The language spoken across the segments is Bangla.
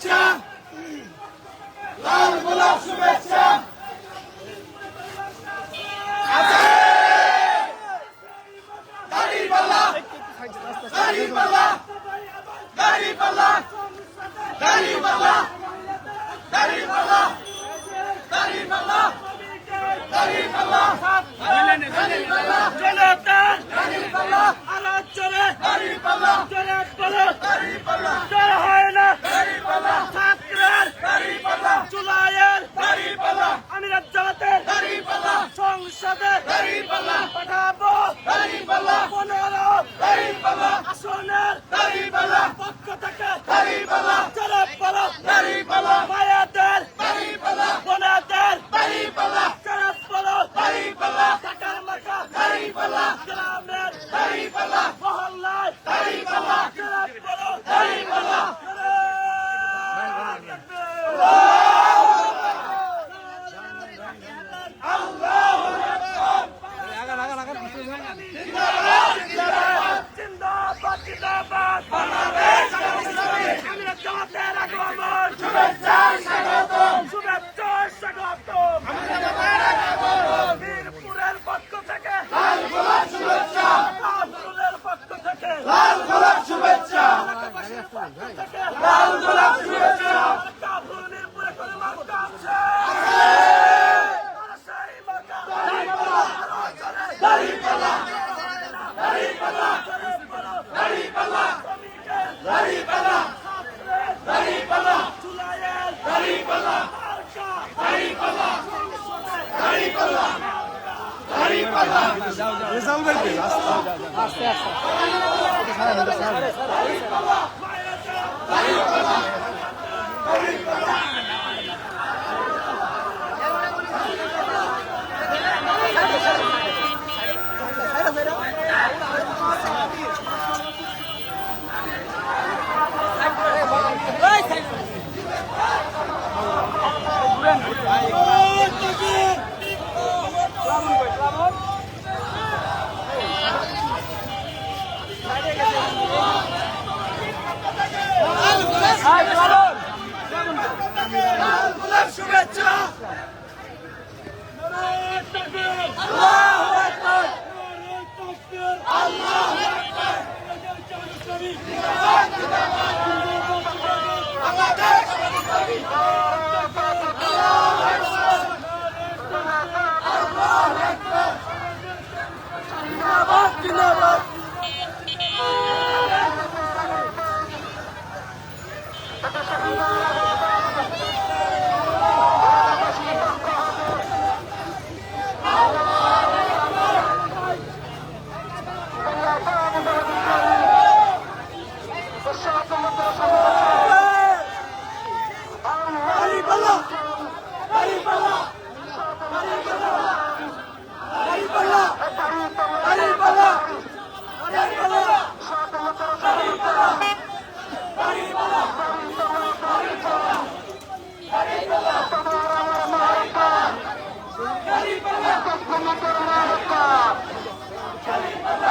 শুভেচ্ছা লাল গোলাপ শুভেচ্ছা জয় হয় না সংসদে পাঠাবো।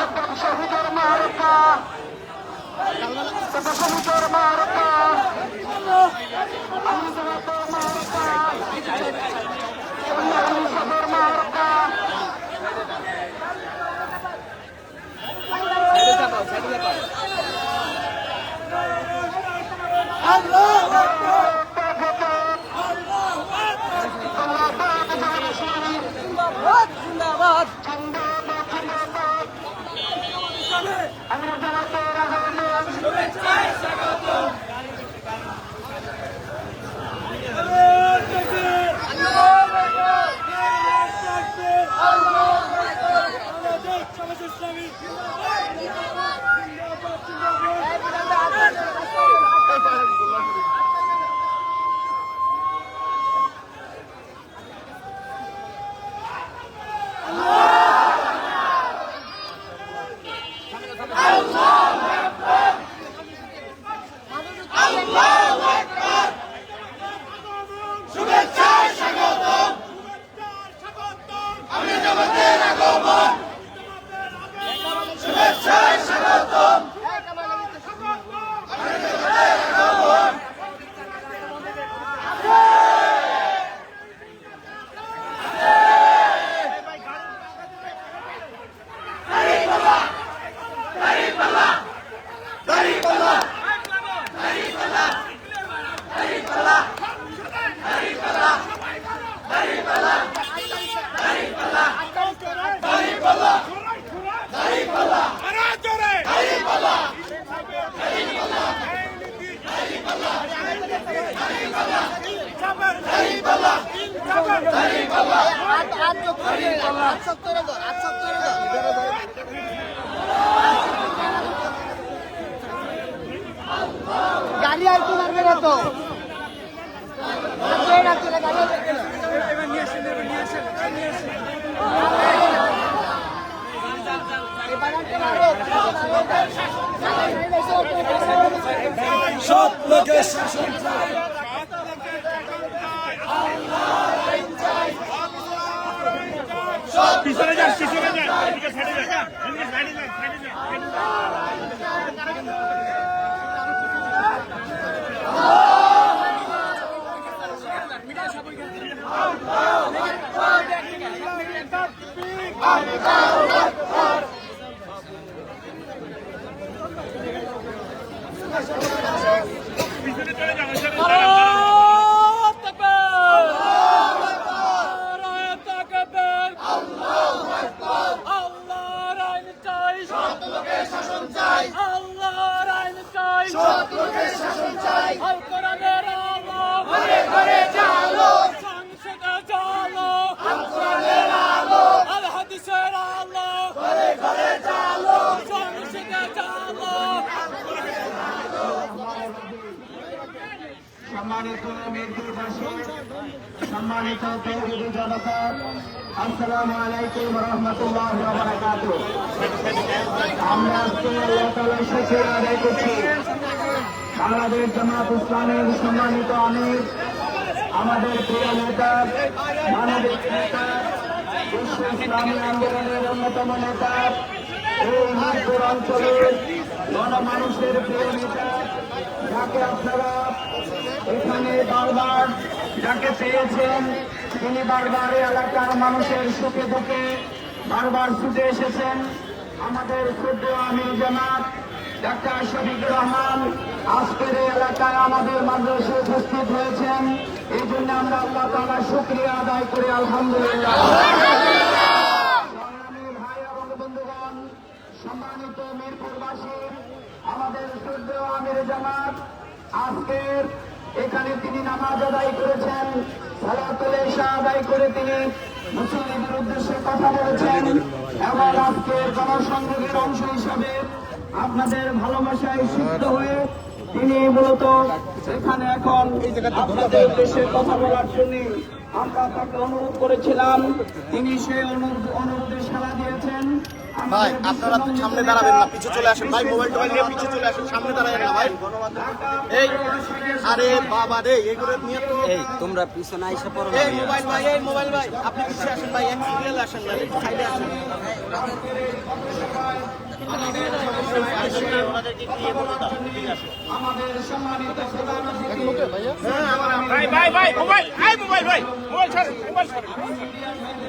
একদম শহীদের মারকা শহীদের মারকা Allah Akbar আমরা সব লোকের শাসন চাই। পিছনে যান পিছনে যান। যান সাইডে যান সাইডে যান। পিছনে চলে যান ওইখানে দাঁড়ান। আল্লাহর আইন চাই সৎ লোকের শাসন চাই আল্লাহর আইন চাই সৎ লোকের শাসন চাই আল কোরআনের আলো ঘরে ঘরে জালো সংসদে জালো আল কোরআনের আলো আল হাদিসের আলো ঘরে ঘরে জালো সংসদে জালো সম্মানিত আসসালামু আলাইকুম রহমতুল্লাহ আমরা আদায় করছি। বাংলাদেশ জামাত ইসলামের সম্মানিত আমির, আমাদের প্রিয় নেতা অন্যতম নেতা মিরপুর অঞ্চলের গণমানুষের প্রিয় নেতা, যাকে আপনারা এখানে বারবার যাকে পেয়েছেন তিনি বারবার এলাকার মানুষের সুখে দুঃখে বারবার ছুটে এসেছেন। আমাদের ক্ষুদ্র আমির জামাত, ডাক্তার শফিকুর রহমান, আজকের এলাকায় আমাদের মাদ্রাসে উপস্থিত হয়েছেন। এই জন্য আমরা আল্লাহ তালা শুক্রিয়া আদায় করি, আলহামদুলিল্লাহ। সম্মানিত আমাদের সূর্য আমির জামাত, আজকের এখানে তিনি নামাজ আদায় করেছেন আদায় করে তিনি মুসলিমের উদ্দেশ্যে কথা বলেছেন। এবং আজকের জনসংযোগের অংশ হিসাবে আপনাদের ভালোবাসায় সিদ্ধ হয়ে তিনি মূলত এখানে এখন আপনাদের উদ্দেশ্যে কথা বলার জন্য আমরা তাকে অনুরোধ করেছিলাম। তিনি সেই অনুরোধে সাড়া দিয়েছেন। ভাই আপনারা তো সামনে দাঁড়াবেন না পিছু চলে আসেন। ভাই মোবাইল টোবাইল নিয়ে পিছু চলে আসেন সামনে দাঁড়াবেন না ভাই। এই আরে বাবা রে এগুলো নিয়ে তো এই তোমরা পিছনে আইসা পড়ো এই মোবাইল ভাই এই মোবাইল ভাই আপনি পিছিয়ে আসেন ভাই এক সিরিয়াল আসেন না সাইডে আসেন। ভাই ভাই ভাই মোবাইল এই মোবাইল ভাই মোবাইল ছাড়েন মোবাইল ছাড়েন।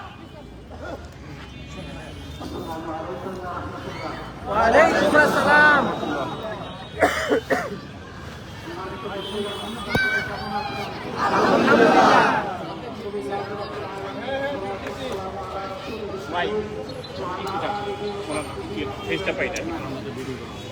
চেষ্টা পাই না আলহামদুলিল্লাহ।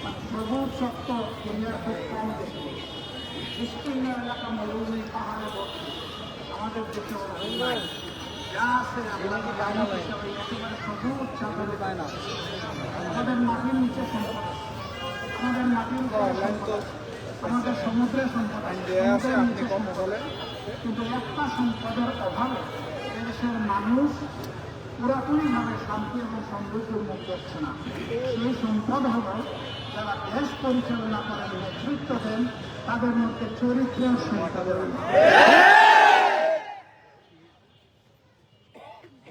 সবুজ সত্য দুনিয়ার খুব কম দেখি বিস্তীর্ণ এলাকা মরুভূমি পাহাড়ে আমাদের দেশে নাই যা আছে আমরা যে হিসাবে একেবারে সবুজ চাদরে পায় না আমাদের মাটির নিচে সম্পদ। আমাদের মাটির। আমাদের সমুদ্রে সম্পদ সমুদ্রের সম্পদ কিন্তু একটা সম্পদের অভাবে এদেশের মানুষ পুরাতনভাবে শান্তি এবং সমৃদ্ধির মুখ দেখছে না সেই সম্পদ হল যারা দেশ পরিচালনা করেন নেতৃত্ব দেন তাদের মধ্যে চরিত্রের সম্পদের অভাব।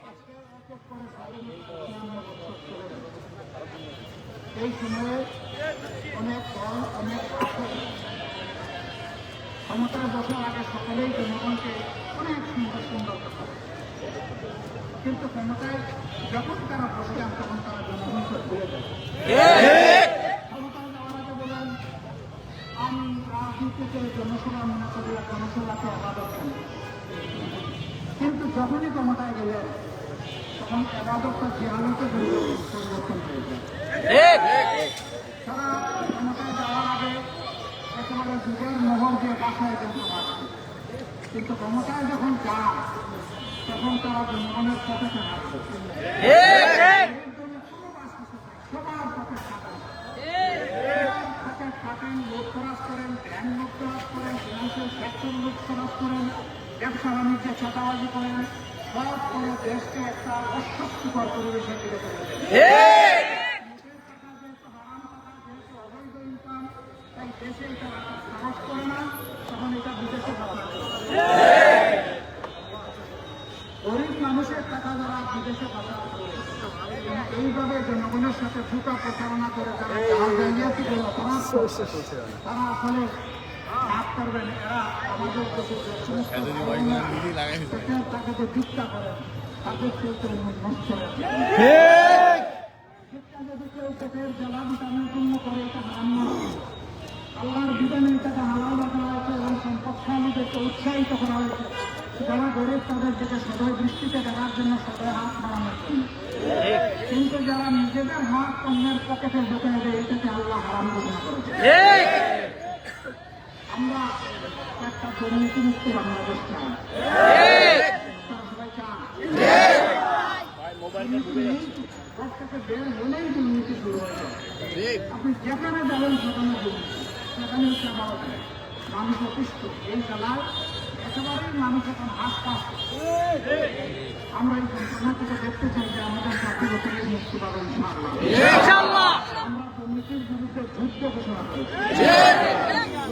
আজকে এক এক করে স্বাধীনতা ছিয়ান্ন বছর চলে গেছে। এই সময়ে অনেক দল অনেক আসন ক্ষমতায় বসার আগে সকলেই জনগণকে অনেক সুন্দর সুন্দর কথা বলে। কিন্তু ক্ষমতায় যখন তারা বসে যান তখন তারা জনগণকে ভুলে যায় ক্ষমতায় যাওয়ার আগে বলেন আমি রাজনীতিতে জনসভা মনে করি আর জনসভাকে আবাদত করি কিন্তু যখনই ক্ষমতায় গেলেন তখন আবাদতটা জিয়ালতে পরিবর্তন হয়ে যায় তারা ক্ষমতায় যাওয়ার আগে একেবারে যুগের মোহর দিয়ে বাসায় জন্য হাঁটছে কিন্তু ক্ষমতায় যখন যান তখন তারা জনগণের পথে হাঁটছে সবার লোক খরচ করেন লোক খরচ করেন ফিনান্সিয়াল লোক খরচ করেন ব্যবসা বাণিজ্যে ছাতাবাজি করেন সব করে দেশকে একটা অস্বস্তিকর পরিবেশে ফিরে চলে যায় দেশে এটা সাহস করে না, তখন এটা বিদেশে গরিব মানুষের টাকা যারা বিদেশে পাঠানো এইভাবে জনগণের সাথে ঢুকা প্রচারণা করে যারা অপরাধ করছে তারা আসলে মাফ করবেন এরা আমাদের দেশে সমস্ত পেটের ভিক্ষা করেন তাদের চলতে নষ্ট শিক্ষা যদি কেউ পেটের জ্বালা ভিটামিন পূর্ণ করে এটা হারাম আল্লাহর বিধানে এটাকে হালাল রাখা হয়েছে এবং সম্পদশালীদেরকে উৎসাহিত করা হয়েছে। যারা গরিব তাদের দিকে সদয় দৃষ্টিতে দেখার জন্য সদয় হাত জন্য কিন্তু যারা নিজেদের হাত অন্যের পকেটে ঢুকিয়ে দেয় এটাকে আল্লাহ হারাম ঘোষণা করেছে। আমরা একটা দুর্নীতিমুক্ত বাংলাদেশ চাই। সবাই চান। দুর্নীতি থেকে বের হলেই দুর্নীতি শুরু হয়ে যায় আপনি যেখানে যাবেন সেখানে দুর্নীতি। মানুষ অতিষ্ঠ এই জেলায় একেবারেই মানুষ এখন হাস পাস আমরা এই যন্ত্রণা থেকে দেখতে চাই যে আমাদের চাকরি থেকে মুক্তি পাবেন আমরা দুর্নীতির বিরুদ্ধে যুদ্ধ ঘোষণা করেছি।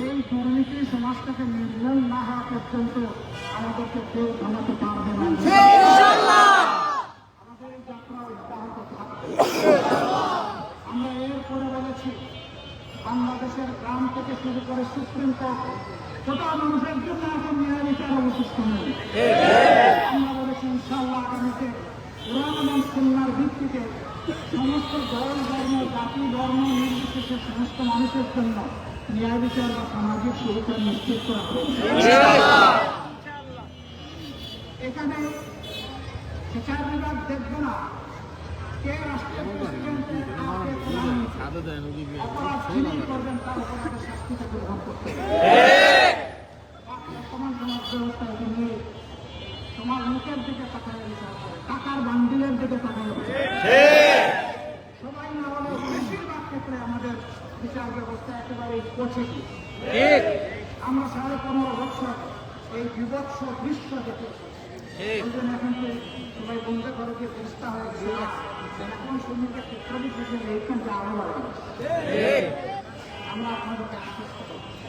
এই দুর্নীতি সমাজ থেকে নির্মূল না হওয়া পর্যন্ত আমাদেরকে কেউ থামাতে পারবে না আমাদের এই যাত্রা অব্যাহত থাকবে আমরা এরপরে বলেছি বাংলাদেশের গ্রাম থেকে শুরু করে সুপ্রিম কোর্ট কোথাও মানুষের জন্য এখন ন্যায় বিচার অবশিষ্ট নেই। বলেছি ইনশাল্লাহ আগামীতে কোরআন এবং খুলনার ভিত্তিতে সমস্ত দল ধর্ম জাতি ধর্ম নির্বিশেষে সমস্ত মানুষের জন্য ন্যায় বিচার বা সামাজিক সুরক্ষা নিশ্চিত করা এখানে বিচার বিভাগ দেখবে না। তোমার মুখের দিকে তাকায় টাকার বান্ডিলের দিকে তাকায়। সবাই না হলে ক্ষেত্রে আমাদের বিচার ব্যবস্থা একেবারে গিয়ে আমরা সাড়ে পনেরো বছর এই এই জন্য এখন তো সবাই বন্ধ করে যে চেষ্টা হয়েছে এখন শ্রমিকের ক্ষেত্র বিশেষে এইখানটা আরও বাড়ানো আমরা আশ্বস্ত করছি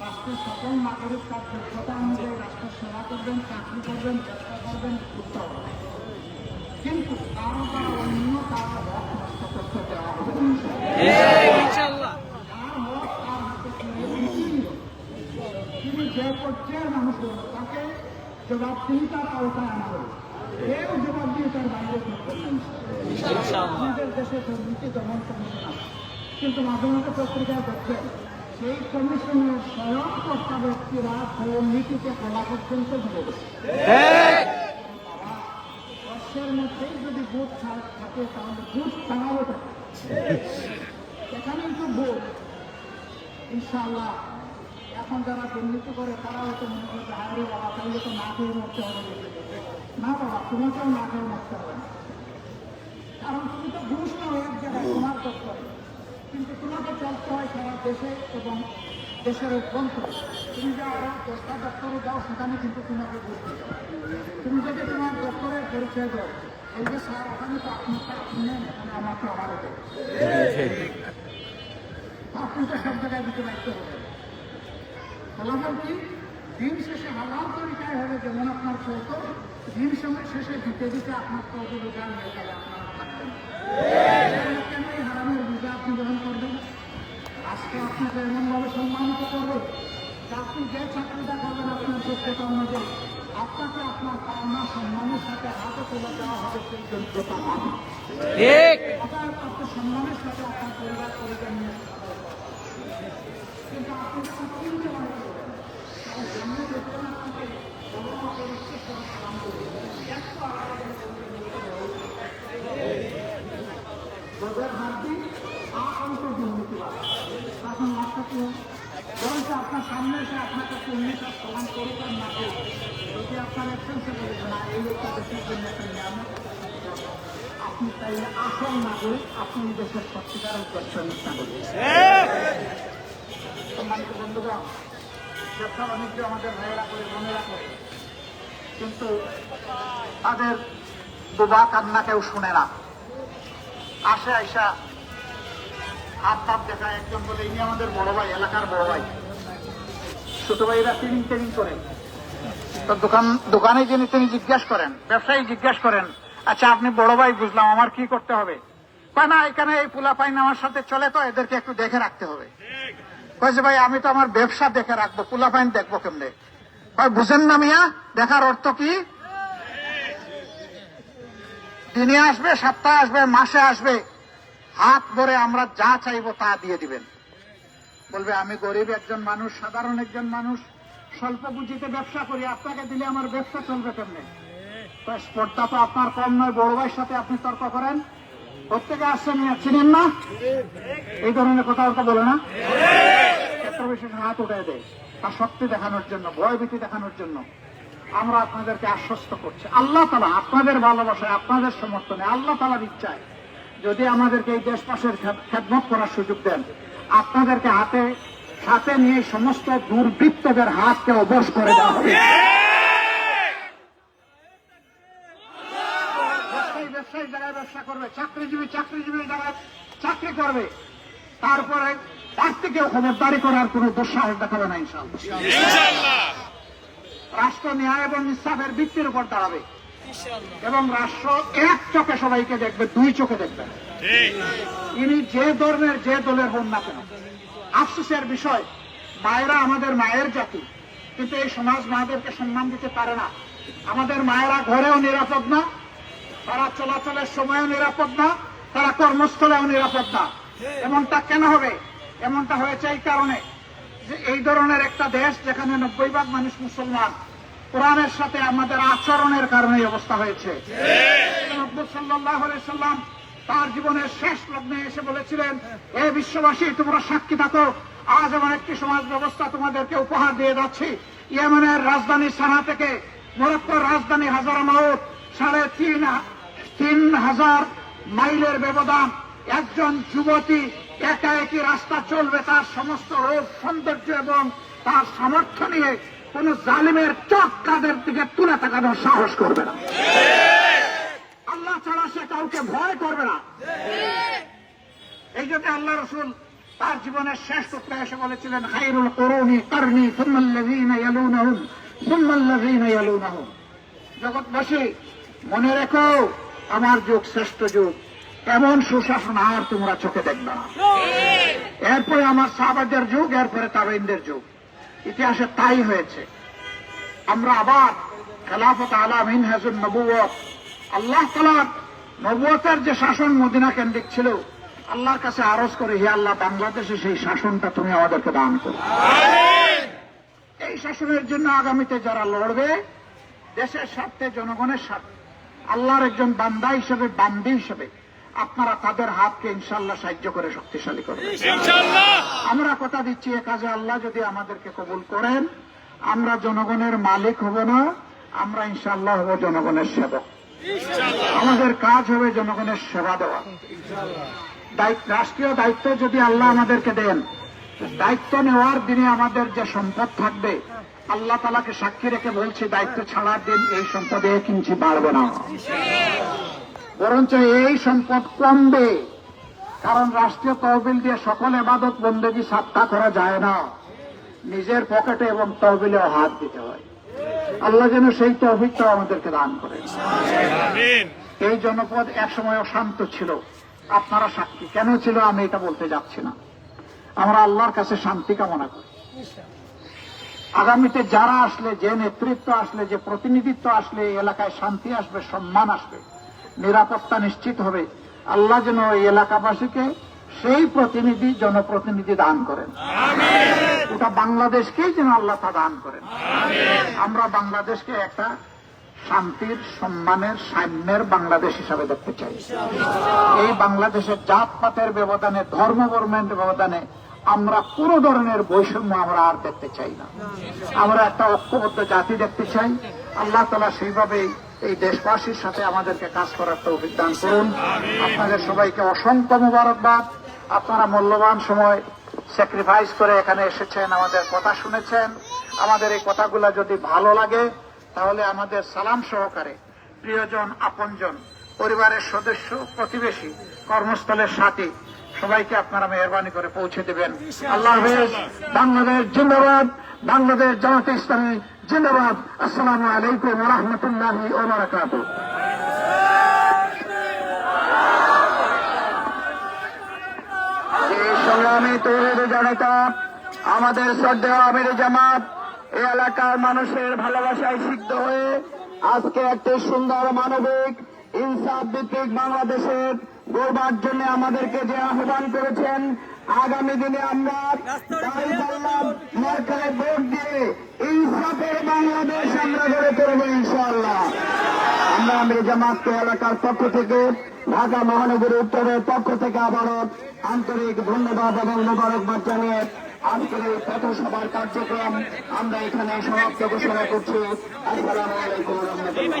রাষ্ট্রের সকল নাগরিক তার যোগ্যতা অনুযায়ী রাষ্ট্রের সেবা করবেন চাকরি করবেন চেষ্টা করবেন করতে হবে কিন্তু কারও দ্বারা অন্য কারও হক নষ্ট করতে দেওয়া হবে না। যার হক তার হাতে তুলে দিতেই হবে। মানুষ হন, তাকে জবাবদিহিতার আওতায় আনা হবে কেউ জবাবদিহিতার বাইরে আমাদের দেশে দুর্নীতি দমন কমিশন কিন্তু মাঝে মাঝে পত্রিকায় দেখবেন সেই কমিশনের স্বয়ং কর্তা ব্যক্তিরা স্বয়ং নীতিতে কলা পর্যন্ত ধরে বর্ষের মধ্যেই যদি ভোট থাকে তাহলে ভোট ছাড়াও থাকে এখানেই তো ভোট। ইনশাআল্লাহ। এখন যারা দুর্নীতি করে তারা হয়তো মনে করবে আরে বাবা তাইলে তো না খেয়ে মরতে হবে না। বাবা তোমাকেও না খেয়ে মরতে হবে কারণ তুমি তো ঘুষ নাও এক জায়গায় তোমার দপ্তরে কিন্তু তোমাকে চলতে হয় সারা দেশে এবং দেশের অভ্যন্তরে তুমি যাও দশটা দপ্তরে যাও সেখানে কিন্তু তোমাকে ঘুষ তুমি যদি তোমার দপ্তরের পরিচয় দাও এই যে স্যার ওখানে তো আপনারটা আপনি নেন এখানে আমাকে আমারও দেয় আপনি তো সব জায়গায় দিতে বাধ্য হবে ফলাফল কি দিন শেষে হালাল তরিকায় হবে যেমন আপনার চলতো দিন সময় শেষে দিতে দিতে আপনার তো রোজগার হয়ে যাবে আপনারা। কেন এই হারামের রোজা আপনি গ্রহণ করবেন? আজকে আপনাকে এমনভাবে সম্মানিত করবে যে আপনি যে চাকরিটা করবেন আপনার যোগ্যতা অনুযায়ী আপনাকে আপনার পাওনা সম্মানের সাথে হাতে তুলে দেওয়া হবে সেই যোগ্যতা ঠিক। অতএব সম্মানের সাথে আপনার পরিবার পরিবার নিয়ে আপনার আপনার সামনে এসে আপনাকে পূর্ণিতা সালাম করুক আর না করুক যদি আপনার এক্সেন্সে বলবে না এই লোকটা দেশের জন্য আপনি তাই আসল নাগরিক, আপনি দেশের সত্যিকার উদ্দেশ্যনিক নাগরিক সম্মানিত বন্ধুগণ ব্যবসা বাণিজ্য আমাদের ভাইয়েরা করে, বোনেরা করে, কিন্তু তাদের বোবা কান্না কেউ শুনে না। আসে, আইসা হাত তাপ দেখায় একজন বলে, ইনি আমাদের বড় ভাই, এলাকার বড় ভাই। ছোট ভাইরা ট্রেনিং ট্রেনিং করে। তো দোকান, দোকানে যিনি তিনি জিজ্ঞাসা করেন, ব্যবসায়ী জিজ্ঞাসা করেন আচ্ছা আপনি বড় ভাই বুঝলাম, আমার কি করতে হবে? না, এখানে এই পোলা পাইন আমার সাথে চলে তো, এদেরকে একটু দেখে রাখতে হবে। কয়েছে ভাই, আমি তো আমার ব্যবসা দেখে রাখব পোলা পাইন দেখব কেমনে? কয়, বুঝেন না মিয়া, দেখার অর্থ কি? দিনে আসবে, সপ্তাহে আসবে, মাসে আসবে, হাত ধরে আমরা যা চাইব তা দিয়ে দিবেন। বলবে, আমি গরিব একজন মানুষ, সাধারণ একজন মানুষ, স্বল্প পুঁজিতে ব্যবসা করি, আপনাকে দিলে আমার ব্যবসা চলবে কেমনে? স্পর্ধা তো আপনার কম নয়, বড় ভাইয়ের সাথে আপনি তর্ক করেন প্রত্যেকে আসছেন চিনেন না। এই ধরনের কথাবার্তা বলে না। ক্ষেত্র বিশেষ হাত উঠে দেয়। তার শক্তি দেখানোর জন্য ভয়ভীতি দেখানোর জন্য আমরা আপনাদেরকে আশ্বস্ত করছি। আল্লাহ তালা আপনাদের ভালোবাসায়, আপনাদের সমর্থনে, আল্লাহ তালার ইচ্ছায় যদি আমাদেরকে এই দেশবাসের খেদমত করার সুযোগ দেন, আপনাদেরকে হাতে সাথে নিয়ে সমস্ত দুর্বৃত্তদের হাতকে অবশ করে দেওয়া হবে ব্যবসায়ী ব্যবসায়ী জায়গায় ব্যবসা করবে চাকরিজীবী চাকরিজীবী জায়গায় চাকরি করবে তারপরে তার থেকেও খবরদারি করার কোন দুঃসাহস দেখাবে না ইনশাল্লাহ রাষ্ট্র ন্যায় এবং ইনসাফের ভিত্তির উপর দাঁড়াবে। এবং রাষ্ট্র এক চোখে সবাইকে দেখবে দুই চোখে দেখবে। ইনি যে ধর্মের যে দলের হন না কেন। আফসোসের বিষয় মায়েরা আমাদের মায়ের জাতি কিন্তু এই সমাজ মায়েদেরকে সম্মান দিতে পারে না। আমাদের মায়েরা ঘরেও নিরাপদ না তারা চলাচলের সময়ও নিরাপদ না তারা কর্মস্থলেও নিরাপদ না। এমনটা কেন হবে? এমনটা হয়েছে এই কারণে যে এই ধরনের একটা দেশ যেখানে নব্বই ভাগ মানুষ মুসলমান কোরআনের সাথে আমাদের আচরণের কারণে অবস্থা হয়েছে। সাল্লাহ সাল্লাম তার জীবনের শেষ লগ্নে এসে বলেছিলেন এ বিশ্ববাসী তোমরা সাক্ষী থাকো। আজ এমন একটি সমাজ ব্যবস্থা তোমাদেরকে উপহার দিয়ে যাচ্ছি। ইয়েমেনের রাজধানী সানা থেকে মরক্কোর রাজধানী হাজার মাউত সাড়ে তিন তিন হাজার মাইলের ব্যবধান একজন যুবতী একা একই রাস্তা চলবে তার সমস্ত রূপ সৌন্দর্য এবং তার সামর্থ্য নিয়ে কোন জালিমের চোখ তাদের দিকে তুলে তাকানোর সাহস করবে না। আল্লাহ ছাড়া সে কাউকে ভয় করবে না। এই জন্য আল্লাহ রসুল তার জীবনের শেষ সূত্রে এসে বলেছিলেন হাইরুল করুনি করনি সুম্মাল্লাযীনা ইয়ালুনাহুম সুম্মাল্লাযীনা ইয়ালুনাহুম। জগৎবাসী, মনে রেখো আমার যুগ শ্রেষ্ঠ যুগ। এমন সুশাসন আর তোমরা চোখে দেখবে না। এরপরে আমার সাহাবাদের যুগ, এরপরে তাবেইনদের যুগ। ইতিহাসে তাই হয়েছে। আমরা আবার খেলাফত আলাম ইনহাজুল নবুয়ত আল্লাহ তালার নবুয়তের যে শাসন মদিনা কেন্দ্রিক ছিল, আল্লাহর কাছে আরজ করে, হে আল্লাহ, বাংলাদেশে সেই শাসনটা তুমি আমাদেরকে দান করো। এই শাসনের জন্য আগামীতে যারা লড়বে, দেশের স্বার্থে, জনগণের স্বার্থে আল্লাহর একজন বান্দা হিসেবে বান্দি হিসেবে আপনারা তাদের হাতকে ইনশাল্লাহ সাহায্য করে শক্তিশালী করবেন। আমরা কথা দিচ্ছি এ কাজে আল্লাহ যদি আমাদেরকে কবুল করেন আমরা জনগণের মালিক হব না আমরা ইনশাল্লাহ হব জনগণের সেবক। আমাদের কাজ হবে জনগণের সেবা দেওয়া। দায়িত্ব রাষ্ট্রীয় দায়িত্ব যদি আল্লাহ আমাদেরকে দেন দায়িত্ব নেওয়ার দিনে আমাদের যে সম্পদ থাকবে আল্লাহ তালাকে সাক্ষী রেখে বলছি দায়িত্ব ছাড়ার দিন এই সম্পদে ইঞ্চি বাড়বে না। বরঞ্চ এই সম্পদ কমবে কারণ রাষ্ট্রীয় তহবিল দিয়ে সকল এবাদত বন্দেগী সাক্ষা করা যায় না। নিজের পকেটে এবং তহবিলেও হাত দিতে হয়। আল্লাহ যেন সেই তহবিলটা আমাদেরকে দান করে। এই জনপদ একসময় অশান্ত ছিল। আপনারা সাক্ষী কেন ছিল আমি এটা বলতে যাচ্ছি না। আমরা আল্লাহর কাছে শান্তি কামনা করি। আগামীতে যারা আসলে যে নেতৃত্ব আসলে যে প্রতিনিধিত্ব আসলে এই এলাকায় শান্তি আসবে সম্মান আসবে নিরাপত্তা নিশ্চিত হবে আল্লাহ যেন এই এলাকাবাসীকে সেই প্রতিনিধি জনপ্রতিনিধি দান করেন। ওটা বাংলাদেশকেই যেন আল্লাহ তা দান করেন। আমরা বাংলাদেশকে একটা শান্তির সম্মানের সাম্যের বাংলাদেশ হিসাবে দেখতে চাই। এই বাংলাদেশের জাতপাতের ব্যবধানে ধর্ম বর্মের ব্যবধানে আমরা কোনো ধরনের বৈষম্য আমরা আর দেখতে চাই না। আমরা একটা ঐক্যবদ্ধ জাতি দেখতে চাই। আল্লাহ তালা সেইভাবেই এই দেশবাসীর সাথে আমাদেরকে কাজ করার তো অভিজ্ঞান করুন। আপনাদের সবাইকে অসংখ্য মোবারকবাদ। আপনারা মূল্যবান সময় স্যাক্রিফাইস করে এখানে এসেছেন, আমাদের কথা শুনেছেন। আমাদের এই কথাগুলো যদি ভালো লাগে, তাহলে আমাদের সালাম সহকারে প্রিয়জন, আপনজন, পরিবারের সদস্য, প্রতিবেশী, কর্মস্থলের সাথী সবাইকে আপনারা মেহরবানি করে পৌঁছে দেবেন। আল্লাহ বাংলাদেশ জিন্দাবাদ, বাংলাদেশ জামাতে ইসলামী জিন্দাবাদ। আসসালামু আলাইকুম রহমতুল্লাহ ও বারাকাতুহ। এই সংগ্রামী তৈরি জনতা আমাদের শ্রদ্ধেয় আমির জামাত, এই এলাকার মানুষের ভালোবাসায় সিদ্ধ হয়ে আজকে একটি সুন্দর মানবিক, ইনসাফ ভিত্তিক বাংলাদেশের গড়বার জন্য আমাদেরকে যে আহ্বান করেছেন আগামী দিনে আমরা দাঁড়িপাল্লা ভোট দিয়ে ইনসাফের বাংলাদেশ আমরা গড়ে তুলব ইনশাআল্লাহ। আমরা আমির জামাতকে এলাকার পক্ষ থেকে ঢাকা মহানগরী উত্তরের পক্ষ থেকে আবারও আন্তরিক ধন্যবাদ এবং মোবারকবাদ জানিয়ে আজকের এই পথসভার কার্যক্রম আমরা এখানে সমাপ্ত ঘোষণা করছি। আসসালামু আলাইকুম রহমতুল্লাহ।